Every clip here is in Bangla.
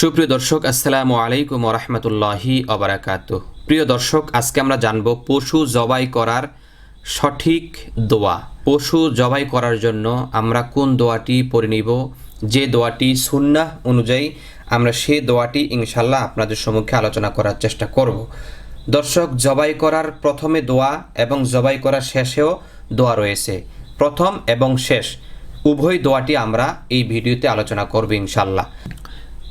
সুপ্রিয় দর্শক, আসসালামু আলাইকুম রহমতুল্লাহি অবরাকাত প্রিয় দর্শক, আজকে আমরা জানব পশু জবাই করার সঠিক দোয়া। পশু জবাই করার জন্য আমরা কোন দোয়াটি পড়ে নিব? যে দোয়াটি সুন্নাহ অনুযায়ী আমরা সে দোয়াটি ইনশাল্লাহ আপনাদের সম্মুখে আলোচনা করার চেষ্টা করব। দর্শক, জবাই করার প্রথমে দোয়া এবং জবাই করার শেষেও দোয়া রয়েছে। প্রথম এবং শেষ, উভয় দোয়াটি আমরা এই ভিডিওতে আলোচনা করব ইনশাল্লাহ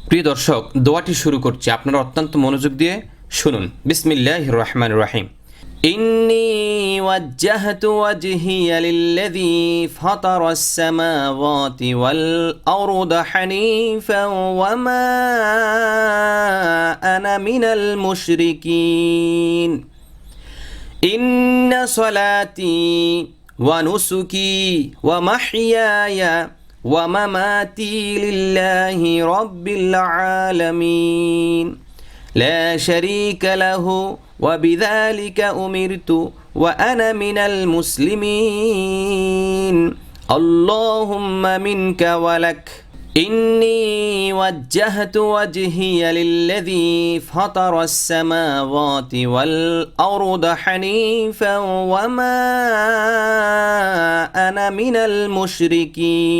প্রিয় দর্শক দোয়াটি শুরু করছি আপনারা অত্যন্ত মনোযোগ দিয়ে শুনুন বিসমিল্লাহ রহমান রাহিম إني وجهت وجهي للذي فطر السماوات والأرض حنيفا وما أنا من المشركين إن صلاتي ونسكي ومحياي ومماتي لله رب العالمين. لا شريك له وبذلك أمرت وأنا من المسلمين. اللهم منك ولك إني وجهت وجهي للذي فطر السماوات والأرض حنيفا وما أنا من المشركين.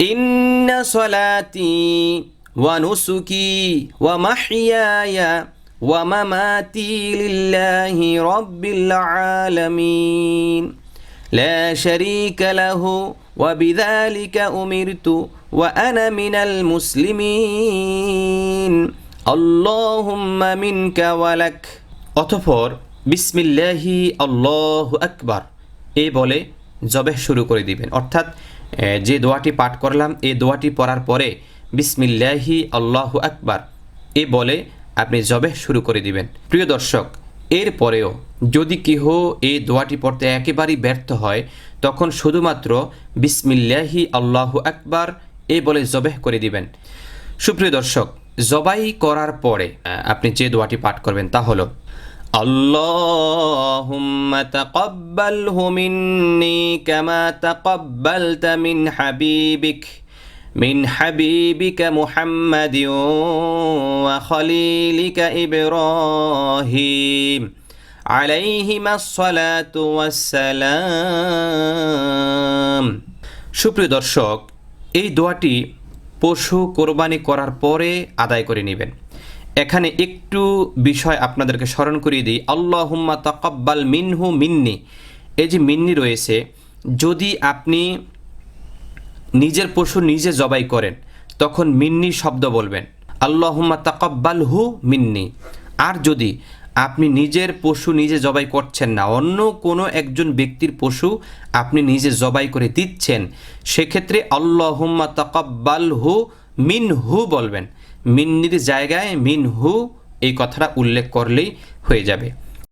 إن صلاتي ونسكي ومحياي ومماتي لله رب العالمين. لا شريك له وبذلك أمرت وأنا من المسلمين اللهم منك ولك অতঃপর বিসমিল্লাহি আল্লাহ আকবার এ বলে জবেহ শুরু করে দিবেন অর্থাৎ এ, যে দোয়াটি পাঠ করলাম এই দোয়াটি পড়ার পরে বিসমিল্লাহি আল্লাহ আকবার এ বলে আপনি জবেহ শুরু করে দিবেন প্রিয় দর্শক এর পরেও যদি কেহ এই দোয়াটি পড়তে একেবারেই ব্যর্থ হয় তখন শুধুমাত্র বিসমিল্লাহি আল্লাহ আকবার এ বলে জবেহ করে দিবেন সুপ্রিয় দর্শক জবাই করার পরে আহ, আপনি যে দোয়াটি পাঠ করবেন তা হলো اللهم تقبله مني كما تقبلت من حبيبك من حبيبك محمد وخليلك إبراهيم عليهما الصلاة والسلام সুপ্রিয় দর্শক এই দোয়াটি পশু কোরবানি করার পরে আদায় করে নেবেন এখানে একটু বিষয় আপনাদেরকে স্মরণ করিয়ে দিই আল্লাহুম্মা তাকাব্বাল মিনহু মিন্নি এই যে মিন্নি রয়েছে যদি আপনি নিজের পশু নিজে জবাই করেন, তখন মিন্নি শব্দ বলবেন, আল্লাহুম্মা তাকাব্বাল হু মিন্নি। আর যদি আপনি নিজের পশু নিজে জবাই করছেন না, অন্য কোনো একজন ব্যক্তির পশু আপনি নিজে জবাই করে দিচ্ছেন, সেক্ষেত্রে আল্লাহুম্মা তাকাব্বাল হু মিন হু বলবেন। মিন্নির জায়গায় মিন হু এই কথাটা উল্লেখ করলেই হয়ে যাবে।